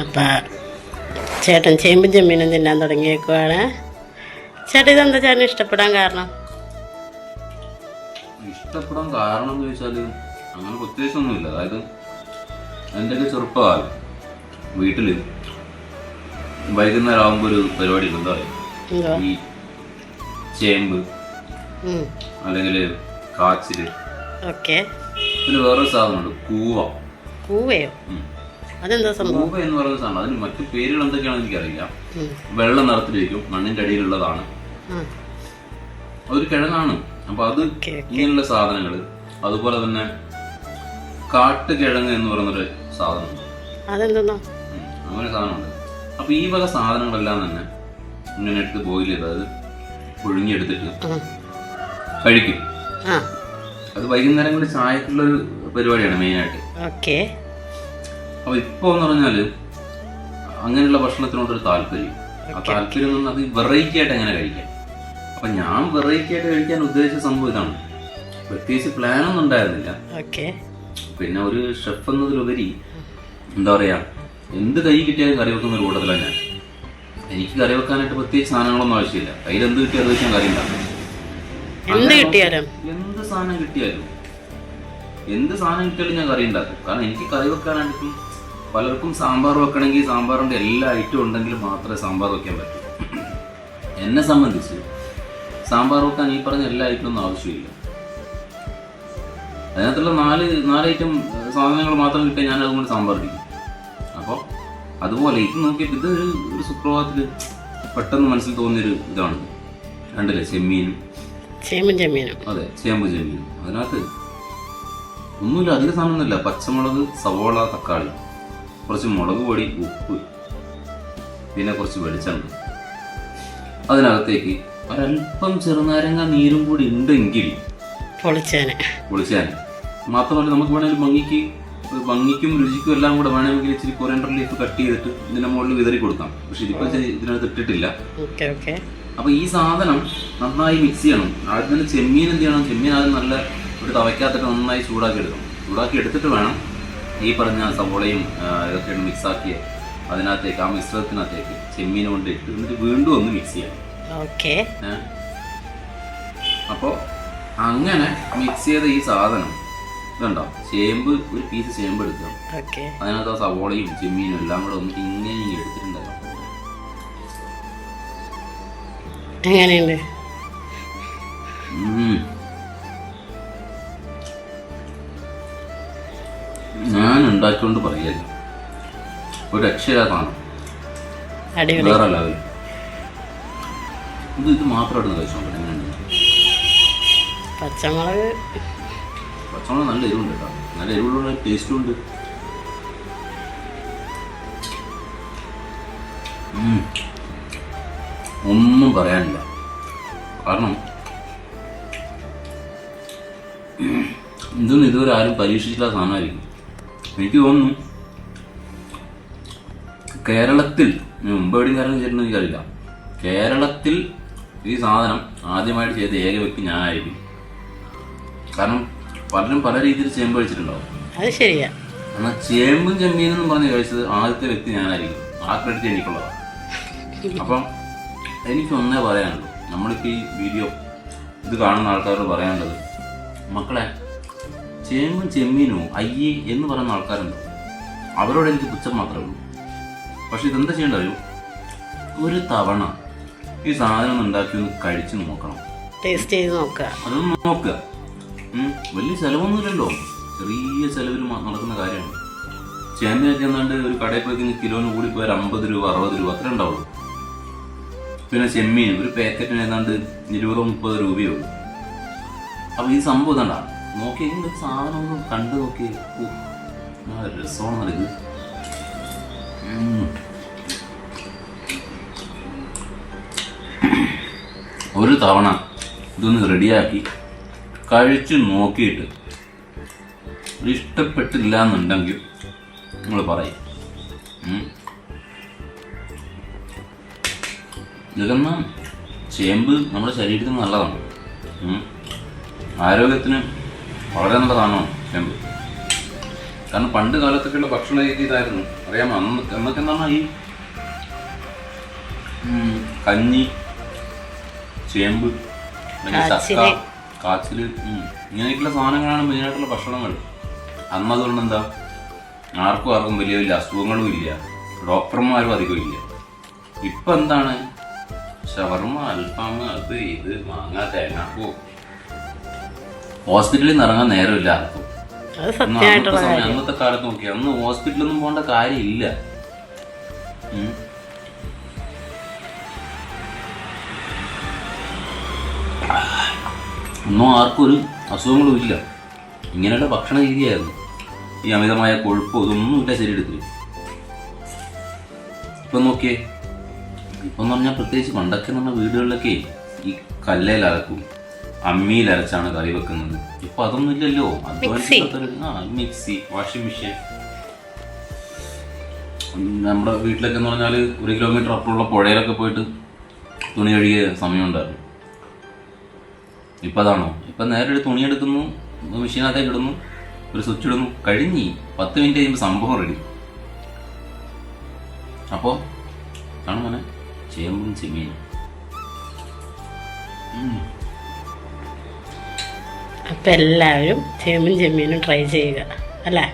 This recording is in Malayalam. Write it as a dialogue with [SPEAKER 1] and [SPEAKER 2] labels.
[SPEAKER 1] അപ്പം ചേട്ടൻ ചേമ്പും ചെമ്മീനും തിന്നാൻ തുടങ്ങിയേക്കുവാണ്. ചേട്ടൻ ഇതെന്താ ചേട്ടൻ ഇഷ്ടപ്പെടാൻ കാരണം?
[SPEAKER 2] ഇഷ്ടപ്പെടാൻ കാരണം എന്ന് ചോദിച്ചാൽ അങ്ങനെ പ്രത്യേകിച്ചൊന്നുമില്ല. അതായത് എന്റെയൊക്കെ ചെറുപ്പകാലം വീട്ടിൽ വൈകുന്നേരം ആകുമ്പോൾ ഒരു പരിപാടി എന്താ പറയുക ഈ ചേമ്പ്. അല്ലെങ്കിൽ കാച്ചിൽ.
[SPEAKER 1] ഓക്കെ.
[SPEAKER 2] പിന്നെ വേറൊരു സാധനമുണ്ട് കൂവ.
[SPEAKER 1] കൂവയോ. അതെന്താ സംഭവം?
[SPEAKER 2] കൂവ എന്ന് പറയുന്ന സാധനം അതിന് മറ്റു പേരുകൾ എന്തൊക്കെയാണെന്ന് എനിക്കറിയില്ല. വെള്ള നിറത്തിലിരിക്കും മണ്ണിന്റെ അടിയിലുള്ളതാണ്. അതൊരു കിഴങ്ങാണ്. അപ്പൊ അത് ഇങ്ങനെയുള്ള സാധനങ്ങൾ അതുപോലെ തന്നെ കാട്ടുകിഴങ്ങ് എന്ന് പറയുന്നൊരു സാധനമുണ്ട് അങ്ങനെ സാധനമുണ്ട്. അപ്പൊ ഈ വക സാധനങ്ങളെല്ലാം തന്നെ ഇങ്ങനെ എടുത്ത് ബോയിൽ ചെയ്ത് അതായത് പുഴുങ്ങിയെടുത്തിട്ട്
[SPEAKER 1] ആ.
[SPEAKER 2] കഴിക്കും
[SPEAKER 1] വൈകുന്നേരം
[SPEAKER 2] അത് വൈകുന്നേരങ്ങളിൽ ചായക്കുള്ളൊരു പരിപാടിയാണ് മെയിനായിട്ട്.
[SPEAKER 1] ഓക്കെ.
[SPEAKER 2] അപ്പൊ ഇപ്പൊ എന്ന് പറഞ്ഞാൽ അങ്ങനെയുള്ള ഭക്ഷണത്തിനോടൊരു താല്പര്യം. ആ താല്പര്യം എന്ന് പറഞ്ഞാൽ അത് വെറൈറ്റി ആയിട്ട് എങ്ങനെ കഴിക്കാം? അപ്പൊ ഞാൻ വെറൈറ്റി ആയിട്ട് കഴിക്കാൻ ഉദ്ദേശിച്ച സംഭവം ഇതാണ്. പ്രത്യേകിച്ച് പ്ലാനൊന്നും ഉണ്ടായിരുന്നില്ല. പിന്നെ ഒരു ഷെഫ് എന്നതിലുപരി എന്താ പറയാ എന്ത് കൈ കിട്ടിയാലും കറി വെക്കുന്ന ഒരു കൂട്ടത്തിലാണ് ഞാൻ. എനിക്ക് കറി വെക്കാനായിട്ട് പ്രത്യേകിച്ച് സാധനങ്ങളൊന്നും ആവശ്യമില്ല. കയ്യിൽ എന്ത് കിട്ടിയാലും വെച്ചാൽ കറി ഉണ്ടാക്കും.
[SPEAKER 1] എന്ത് കിട്ടിയാലും.
[SPEAKER 2] എന്ത് സാധനം കിട്ടിയാലും. എന്ത് സാധനം കിട്ടിയാലും ഞാൻ കറി ഉണ്ടാക്കും. കാരണം എനിക്ക് കറി വെക്കാനായിട്ടും പലർക്കും സാമ്പാർ വെക്കണമെങ്കിൽ സാമ്പാറിന്റെ എല്ലാ ഐറ്റം ഉണ്ടെങ്കിൽ മാത്രമേ സാമ്പാർ വെക്കാൻ പറ്റൂ. എന്നെ സംബന്ധിച്ച് സാമ്പാർ വെക്കാൻ ഈ പറഞ്ഞ എല്ലാ ഐറ്റവും ഒന്നും ആവശ്യമില്ല. അതിനകത്തുള്ള നാല് നാല് ഐറ്റം സാധനങ്ങൾ മാത്രം കിട്ടിയാൽ ഞാൻ അതുകൊണ്ട് സാമ്പാർ വയ്ക്കും അപ്പോൾ അതുപോലെ ഇത് നോക്കിയപ്പോൾ ഇത് ഒരു സുപ്രഭാതത്തിൽ പെട്ടെന്ന് മനസ്സിൽ തോന്നിയൊരു ഇതാണ്. കണ്ടില്ലേ? ചെമ്മീൻ
[SPEAKER 1] ചെമ്മീനും
[SPEAKER 2] അതെ ചേമ്പ് ചെമ്മീനും അതിനകത്ത് ഒന്നുമില്ല അധിക സാധനമൊന്നുമില്ല. പച്ചമുളക് സവോള തക്കാളി കുറച്ച് മുളക് പൊടി ഉപ്പ് പിന്നെ കുറച്ച് വെളിച്ചെണ്ണ. അതിനകത്തേക്ക് ഒരല്പം ചെറുനാരങ്ങ നീരും കൂടി ഉണ്ടെങ്കിൽ
[SPEAKER 1] പൊളിച്ചേനെ.
[SPEAKER 2] പൊളിച്ചേനെ. മാത്രമല്ല നമുക്ക് വേണമെങ്കിൽ ഭംഗിക്ക് ഭംഗിക്കും രുചിക്കും എല്ലാം കൂടെ വേണമെങ്കിൽ ഇച്ചിരി കൊറിയൻഡർ ലീഫ് കട്ട് ചെയ്തിട്ട് ഇതിന്റെ മുകളിൽ വിതറി കൊടുക്കാം. പക്ഷെ ഇതിപ്പോ ഇതിനകത്ത് ഇട്ടിട്ടില്ല.
[SPEAKER 1] ഓക്കെ ഓക്കെ
[SPEAKER 2] അപ്പൊ ഈ സാധനം നന്നായി മിക്സ് ചെയ്യണം. ആദ്യം തന്നെ ചെമ്മീൻ എന്ത് ചെയ്യണം? ചെമ്മീൻ ആദ്യം നല്ല ഒരു തവയ്ക്കകത്തിട്ട് നന്നായി ചൂടാക്കി എടുക്കണം. ചൂടാക്കി എടുത്തിട്ട് വേണം ഈ പറഞ്ഞ സവോളയും ഇതൊക്കെ മിക്സ് ആക്കിയ അതിനകത്തേക്ക് ആ മിശ്രിതത്തിനകത്തേക്ക് ചെമ്മീൻ കൊണ്ട് ഇട്ട് എന്നിട്ട് വീണ്ടും ഒന്ന് മിക്സ് ചെയ്യണം
[SPEAKER 1] ഓക്കെ.
[SPEAKER 2] അപ്പോൾ അപ്പോ അങ്ങനെ മിക്സ് ചെയ്ത ഈ സാധനം ഇതുണ്ടോ? ചേമ്പ് ഒരു പീസ് ചേമ്പ് എടുക്കുക.
[SPEAKER 1] ഓക്കെ.
[SPEAKER 2] അതിനകത്ത് ആ സവോളയും ചെമ്മീനും എല്ലാം കൂടെ ഒന്ന് ഇങ്ങനെ ഇങ്ങനെ എടുത്തിട്ടുണ്ടായിരുന്നു
[SPEAKER 1] എങ്ങനെയുണ്ട്.
[SPEAKER 2] ഞാൻ ഉണ്ടാക്കിക്കൊണ്ട് പറയല്ല ഒരു രക്ഷയില്ലാത്തതാണ്
[SPEAKER 1] അടിപൊളി.
[SPEAKER 2] വേറെ ലെവൽ ഇത് ഇത് മാത്രമായിട്ട് കഴിച്ചോണ്ട് എങ്ങനെയുണ്ട്?
[SPEAKER 1] പച്ചമുളക്.
[SPEAKER 2] പച്ചമുളക് നല്ല എരിവുണ്ട് കേട്ടോ. നല്ല എരിവുള്ള ടേസ്റ്റും ഉണ്ട്. ഉം. ഒന്നും പറയാനില്ല. കാരണം ഇതൊന്നും ഇതുവരെ ആരും പരീക്ഷിച്ചില്ല സാധനമായിരിക്കും. എനിക്ക് തോന്നുന്നു കേരളത്തിൽ മുമ്പ് എവിടെയും കാര്യം ചെയ്തിട്ടുണ്ടെന്ന് എനിക്കറിയില്ല. കേരളത്തിൽ ഈ സാധനം ആദ്യമായിട്ട് ചെയ്ത ഏക വ്യക്തി ഞാനായിരിക്കും. കാരണം പലരും പല രീതിയിൽ ചേമ്പ് കഴിച്ചിട്ടുണ്ടാവും.
[SPEAKER 1] അത് ശരിയാ.
[SPEAKER 2] എന്നാൽ ചേമ്പും ചെമ്മീനും പറഞ്ഞ് കഴിച്ചത് ആദ്യത്തെ വ്യക്തി ഞാനായിരിക്കും. ആ ക്രെഡിറ്റ് എനിക്കുള്ളതാണ്. അപ്പം എനിക്ക് ഒന്നേ പറയാനുള്ളൂ. നമ്മളിപ്പോൾ ഈ വീഡിയോ ഇത് കാണുന്ന ആൾക്കാരോട് പറയാനുള്ളത് മക്കളെ ചേമ്പും ചെമ്മീനും അയ്യേ എന്ന് പറയുന്ന ആൾക്കാരുണ്ട്. അവരോട് എനിക്ക് പുച്ഛം മാത്രമേ ഉള്ളൂ. പക്ഷെ ഇതെന്താ ചെയ്യേണ്ട അറിയോ? ഒരു തവണ ഈ സാധനം ഉണ്ടാക്കി ഒന്ന് കഴിച്ച് നോക്കണം.
[SPEAKER 1] ടേസ്റ്റ് ചെയ്ത് നോക്കുക.
[SPEAKER 2] അതൊന്ന് നോക്കുക. വലിയ ചെലവൊന്നുമില്ലല്ലോ. ചെറിയ ചിലവിൽ നടക്കുന്ന കാര്യമാണ്. ചേമ്പിനൊക്കെ എന്നാണ്ട് ഒരു കടയിൽ പോയി കിലോന് കൂടി പോയാൽ അമ്പത് രൂപ അറുപത് രൂപ അത്രേ ഉണ്ടാവുള്ളൂ. പിന്നെ ചെമ്മീൻ ഒരു പാക്കറ്റിന് ഏതാണ്ട് ഇരുപതോ മുപ്പത് രൂപയേ ഉള്ളൂ അപ്പൊ ഈ സംഭവം ഇതാണ്ടാ. നോക്കി ഒരു സാധനം ഒന്ന് കണ്ടു നോക്കി രസമാണ് ഇത്. ഒരു തവണ ഇതൊന്ന് റെഡിയാക്കി കഴിച്ച് നോക്കിയിട്ട് ഇഷ്ടപ്പെട്ടില്ല എന്നുണ്ടെങ്കിൽ നിങ്ങൾ പറയും. ഇതൊക്കെ ചേമ്പ് നമ്മുടെ ശരീരത്തിന് നല്ലതാണ്. ആരോഗ്യത്തിന് വളരെ നല്ലതാണ് ചേമ്പ്? കാരണം പണ്ട് കാലത്തൊക്കെയുള്ള ഭക്ഷണ രീതി ഇതായിരുന്നു. അറിയാമോ? അന്ന് എന്നൊക്കെ എന്ന് പറഞ്ഞാൽ ഈ കഞ്ഞി ചേമ്പ് ചക്ക കാച്ചിൽ ഇങ്ങനെയൊക്കെയുള്ള സാധനങ്ങളാണ് മെയിനായിട്ടുള്ള ഭക്ഷണങ്ങൾ. അന്ന് അതുകൊണ്ട് എന്താ? ആർക്കും ആർക്കും വലിയ വലിയ അസുഖങ്ങളും ഇല്ല. ഡോക്ടർമാരും അധികം ഇല്ല. ഇപ്പം എന്താണ്? ഷവർമ അൽഫാം അത് ഇത് മാങ്ങ തേങ്ങ. പോ ഹോസ്പിറ്റലിൽ നിന്ന് ഇറങ്ങാൻ നേരമില്ല ആർക്കും. അന്നത്തെ കാലത്ത് നോക്കിയാൽ അന്ന് ഹോസ്പിറ്റലൊന്നും പോകേണ്ട കാര്യമില്ല. ഒന്നും ആർക്കും ഒരു അസുഖങ്ങളും ഇല്ല. ഇങ്ങനെയുള്ള ഭക്ഷണ രീതിയായിരുന്നു. ഈ അമിതമായ കൊഴുപ്പ് ഇതൊന്നുമില്ല ശരീരത്തിൽ ഇപ്പൊ നോക്കിയേ എന്ന് പറഞ്ഞാൽ പ്രത്യേകിച്ച് പണ്ടൊക്കെ നമ്മുടെ വീടുകളിലൊക്കെ ഈ കല്ലേൽ അരക്കും അമ്മിയിൽ അരച്ചാണ് കറി വെക്കുന്നത്. ഇപ്പൊ അതൊന്നും ഇല്ലല്ലോ. മിക്സി. Washing machine. നമ്മുടെ വീട്ടിലൊക്കെ എന്ന് പറഞ്ഞാൽ ഒരു കിലോമീറ്റർ അപ്പുറമുള്ള പുഴയിലൊക്കെ പോയിട്ട് തുണി കഴുകിയ സമയമുണ്ടായിരുന്നു. ഇപ്പം അതാണോ? ഇപ്പം നേരെ ഒരു തുണി എടുക്കുന്നു മെഷീനകത്തേക്ക് ഇടുന്നു ഒരു സ്വിച്ച് ഇടുന്നു. കഴിഞ്ഞി പത്ത് മിനിറ്റ് കഴിയുമ്പോൾ സംഭവം റെഡി അപ്പോൾ കാണുമോനെ മോനെ. ചേമ്പും ചെമ്മീനും
[SPEAKER 1] അപ്പം എല്ലാവരും ചേമ്പും ചെമ്മീനും ട്രൈ ചെയ്യുക അല്ലേ?